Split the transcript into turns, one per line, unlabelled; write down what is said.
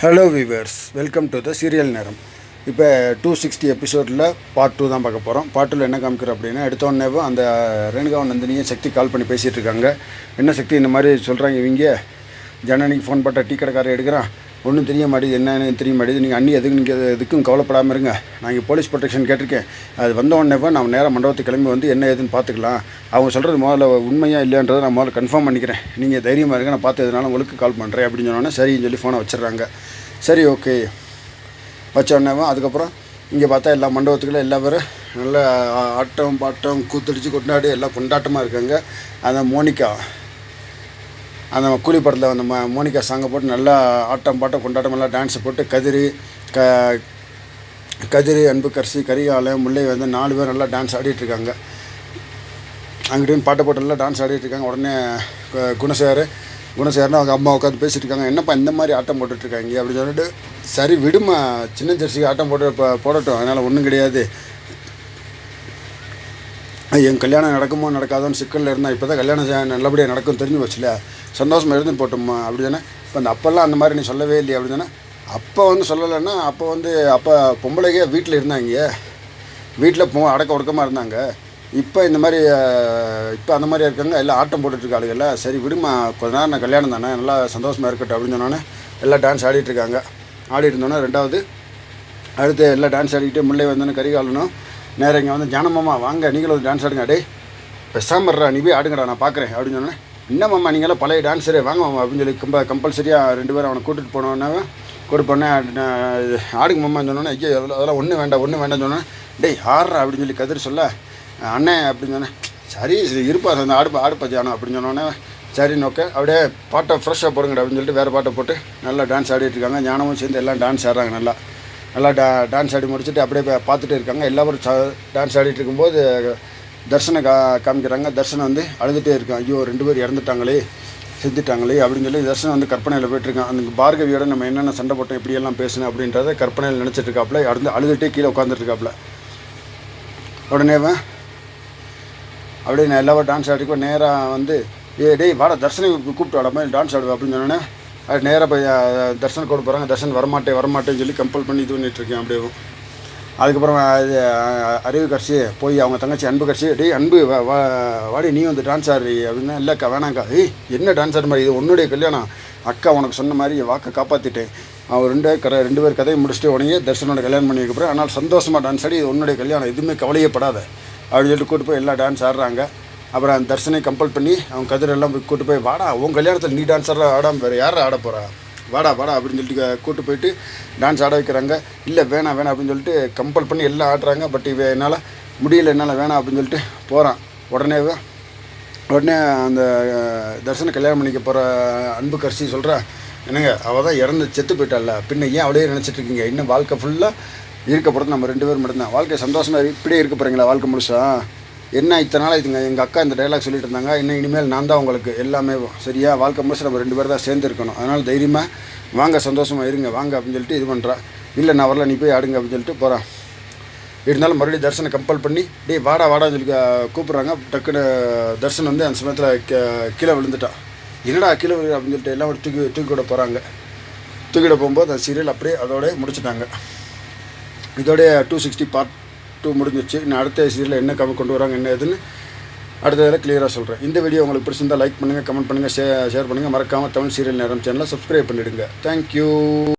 Hello viewers welcome to the serial நேரம் இப்போ two sixty எபிசோடில் பார்ட் டூ தான் பார்க்க போகிறோம் பார்ட் டூவில் என்ன காமிக்கிறோம் அப்படின்னா எடுத்தோடனேவும் அந்த ரேணுகா நந்தினியும் சக்தி கால் பண்ணி பேசிகிட்டு இருக்காங்க. என்ன சக்தி இந்த மாதிரி சொல்கிறாங்க இவங்க? ஜனனிக்கு ஃபோன் போட்டால் டீ கடைக்காரர் எடுக்கிறான். ஒன்றும் தெரிய மாட்டேது என்னன்னு தெரிய மாட்டேது நீங்கள் அண்ணி எதுக்கு நீங்கள் எதுக்கும் கவலைப்படாமல் இருங்க. நான் இங்கே போலீஸ் ப்ரொடெக்ஷன் கேட்டிருக்கேன். அது வந்த உடனேவோ நான் நேராக மண்டபத்துக்கு கிளம்பி வந்து என்ன ஏதுன்னு பார்த்துக்கலாம். அவங்க சொல்கிறது முதல்ல உண்மையாக இல்லைன்றதை நான் முதல்ல கன்ஃபார்ம் பண்ணிக்கிறேன். நீங்கள் தைரியமாக இருங்க. நான் பார்த்து எதுனாலும் உங்களுக்கு கால் பண்ணுறேன் அப்படின்னு சொன்னோன்னே சரின்னு சொல்லி ஃபோனை வச்சிடுறாங்க. சரி ஓகே வச்ச உடனேவோ அதுக்கப்புறம் இங்கே பார்த்தா எல்லா மண்டபத்துக்குள்ள எல்லா பேரும் நல்ல ஆட்டம் பாட்டம் கூத்தடிச்சு கொண்டாடி எல்லாம் கொண்டாட்டமாக இருக்காங்க. அந்த மோனிகா. அந்த கூலி படத்தில் அந்த ம மோனிகா சாங்கை போட்டு நல்லா ஆட்டம் பாட்டம் கொண்டாட்டம் நல்லா டான்ஸை போட்டு கதிரி க கதிரி அன்புக்கரசி கரிகாலை முல்லை வந்து நாலு பேர் நல்லா டான்ஸ் ஆடிட்டுருக்காங்க. அங்கிட்டு பாட்டை போட்டு நல்லா டான்ஸ் ஆடிட்டு இருக்காங்க உடனே குணசேகர் குணசேகர்னு அவங்க அம்மா உட்காந்து பேசிட்டு இருக்காங்க என்னப்பா இந்த மாதிரி ஆட்டம் போட்டுட்டு இருக்காங்க அப்படின்னு சொல்லிட்டு சரி விடுமா சின்ன ஜெர்சிக்கு ஆட்டம் போட்டு இப்போ போடட்டும். அதனால் ஒன்றும் கிடையாது. என் கல்யாணம் நடக்குமோ நடக்காதோன்னு சிக்கலில் இருந்தால் இப்போ தான் கல்யாணம் நல்லபடியாக நடக்கும் தெரிஞ்சு வச்சுல சந்தோஷமாக இருந்து போட்டோம்மா அப்படி தானே இப்போ அந்த அப்போல்லாம் அந்த மாதிரி நீ சொல்லவே இல்லையா அப்படி தானே அப்போ வந்து சொல்லலைன்னா அப்போ வந்து அப்போ பொம்பளைக்கே வீட்டில் இருந்தாங்க. வீட்டில் போ அடக்க ஒடுக்கமாக இருந்தாங்க. இப்போ இந்த மாதிரி இப்போ அந்த மாதிரி இருக்காங்க எல்லாம் ஆட்டம் போட்டுட்ருக்காளுகள்ல சரி விடுமா கொஞ்ச நேரம் நான் கல்யாணம் தானே நல்லா சந்தோஷமாக இருக்கட்டும் அப்படின்னு சொன்னோன்னே எல்லாம் டான்ஸ் ஆடிட்டுருக்காங்க ஆடிட்டு இருந்தோன்னே ரெண்டாவது அடுத்து எல்லாம் டான்ஸ் ஆடிக்கிட்டு முல்லை வந்தோன்னு கரிகாலனும் நேரம் இங்கே வந்து ஜானமாமா வாங்க நீங்களும் டான்ஸ் ஆடுங்க. டேய் பெசாமர்றா நீ போய் ஆடுங்கடா நான் பார்க்குறேன் அப்படின்னு சொன்னேன் என்னம்மா நீங்களாம் பழைய டான்ஸரே வாங்க மாமா அப்படின்னு சொல்லி கம்ப கம்பல்சரியாக ரெண்டு பேரும் அவனை கூட்டிகிட்டு போனோன்னே கூட்டு போனேன் ஆடுங்க மாமான்னு சொன்னோன்னே ஐயோ அதெல்லாம் அதெல்லாம் ஒன்றும் வேண்டாம் ஒன்றும் வேண்டாம்னு சொன்னேன் டேய் ஆடுறா அப்படின்னு சொல்லி கதிர் சொல்ல அண்ணே அப்படின்னு சொன்னேன் சரி சரி, இருப்பா அந்த ஆடுப்பா ஆடுப்பா ஜானம் அப்படின்னு சொன்னோன்னே சரின்னு ஓகே அப்படியே பாட்டை ஃப்ரெஷ்ஷாக போடுங்கடா அப்படின்னு சொல்லிட்டு வேறு பாட்டை போட்டு நல்லா டான்ஸ் ஆடிட்டு இருக்காங்க ஞானமும் சேர்ந்து எல்லாம் டான்ஸ் ஆடுறாங்க நல்லா. நல்லா டா டான்ஸ் ஆடி முடிச்சுட்டு அப்படியே பார்த்துட்டு இருக்காங்க. எல்லாரும் டான்ஸ் ஆடிட்டு இருக்கும்போது தர்ஷனை கா காமிக்கிறாங்க. தர்ஷனம் வந்து அழுதுகிட்டே இருக்கான். ஐயோ ரெண்டு பேர் இறந்துட்டாங்களே செத்துட்டாங்களே அப்படின்னு சொல்லி தர்ஷனம் வந்து கற்பனையில் போயிட்டுருக்கான் அந்த பார்கவியோட நம்ம என்னென்ன சண்டை போட்டோம் இப்படியெல்லாம் பேசணும் அப்படின்றத கற்பனையில் நினச்சிட்டு இருக்காப்புல. அழுது அழுதுகிட்டே கீழே உட்காந்துருக்காப்புல உடனேவன் அப்படியே நான் எல்லாரும் டான்ஸ் ஆடிக்கோ நேராக வந்து ஏ டேய் வாடா தர்ஷனை கூப்பிட்டு வாடாமல் மாதிரி டான்ஸ் ஆடுவா அப்படின்னு சொன்னோன்னே அது நேராக போய் தர்ஷன் கூட போகிறாங்க தர்ஷன் வரமாட்டேன் வரமாட்டேன்னு சொல்லி கம்பல் பண்ணி இது பண்ணிகிட்ருக்கேன் அப்படியே. அதுக்கப்புறம் அது அறிவு கட்சி போய் அவங்க தங்கச்சி அன்பு கட்சி டேய் அன்பு வா வாடி நீ வந்து டான்ஸ் ஆடுறீ அப்படின்னா இல்லைக்கா வேணாங்க்கா ஏய் என்ன டான்ஸ் ஆடுற மாதிரி? இது உன்னுடைய கல்யாணம். அக்கா உனக்கு சொன்ன மாதிரி என் வாக்கை காப்பாற்றிட்டேன் அவன் ரெண்டு கதை ரெண்டு பேர் கதையை முடிச்சுட்டு உடனே தர்ஷனோட கல்யாணம் பண்ணி வைக்கப்புறம் ஆனால் சந்தோஷமாக டான்ஸ் ஆடி இது உன்னுடைய கல்யாணம் எதுவுமே கவலையப்படாத அப்படின்னு சொல்லிட்டு கூட்டு போய் எல்லா டான்ஸ் ஆடுறாங்க. அப்புறம் அந்த தர்ஷனை கம்பல் பண்ணி அவன் கதிரெல்லாம் போய் கூட்டு போய் வாடா உன் கல்யாணத்தில் நீ டான்ஸ் ஆடாமல் வேறு யாரும் ஆட போகிறா வாடா வாடா அப்படின்னு சொல்லிட்டு கூட்டு போயிட்டு டான்ஸ் ஆட வைக்கிறாங்க. இல்லை வேணாம் வேணாம் அப்படின்னு சொல்லிட்டு கம்பல் பண்ணி எல்லாம் ஆடுறாங்க. பட் இவன் என்னால் முடியல என்னால் வேணாம் அப்படின்னு சொல்லிட்டு போகிறான் உடனே உடனே அந்த தர்ஷனை கல்யாணம் பண்ணிக்க போகிற அன்பு கரிசி சொல்கிறா என்னங்க அவள் தான் இறந்து செத்து போயிட்டால பின்ன ஏன் அப்படியே நினச்சிட்டு இருக்கீங்க? இன்னும் வாழ்க்கை ஃபுல்லாக இருக்க போகிறது நம்ம ரெண்டு பேரும் மட்டும்தான். வாழ்க்கை சந்தோஷமாக இப்படியே இருக்க போகிறீங்களா வாழ்க்கை முழுசா? என்ன இத்தனை நாள் இதுங்க? எங்கள் அக்கா இந்த டைலாக் சொல்லிட்டு இருந்தாங்க. இன்னும் இனிமேல் நான் தான் உங்களுக்கு எல்லாமே சரியா வாழ்க்கை முழுசு நம்ம ரெண்டு பேர் தான் சேர்ந்துருக்கணும் அதனால் தைரியமாக வாங்க சந்தோஷமாக இருங்க வாங்க அப்படின்னு சொல்லிட்டு இது பண்ணுறேன் இல்லை நான் வரல நீ போய் ஆடுங்க அப்படின்னு சொல்லிட்டு போகிறான் இருந்தாலும் மறுபடியும் தர்ஷனை கம்பல் பண்ணி டே வாடா வாடான்னு சொல்லி கூப்பிட்றாங்க. டக்குன்னு தர்ஷன் வந்து அந்த சமயத்தில் கீழே விழுந்துட்டான் என்னடா கீழே விழு அப்படின்னு சொல்லிட்டு எல்லாம் தூக்கி தூக்கி விட போகிறாங்க தூக்கிட போகும்போது அந்த சீரியல் அப்படியே அதோடய முடிச்சிட்டாங்க. இதோடைய டூ சிக்ஸ்டி பார்ட் டூ முடிஞ்சிச்சு. நான் அடுத்த சீரியலில் என்ன கம்மி கொண்டு வராங்க என்ன அடுத்த அடுத்ததில் கிளியராக சொல்கிறேன் இந்த வீடியோ உங்களுக்கு பிடிச்சிருந்தால் லைக் பண்ணுங்கள் கமெண்ட் பண்ணுங்கள் ஷேர் ஷேர் பண்ணுங்கள் மறக்காமல் தமிழ் சீரியல் நேரம் சேனலை சப்ஸ்கிரைப் பண்ணிவிடுங்க தேங்க்யூ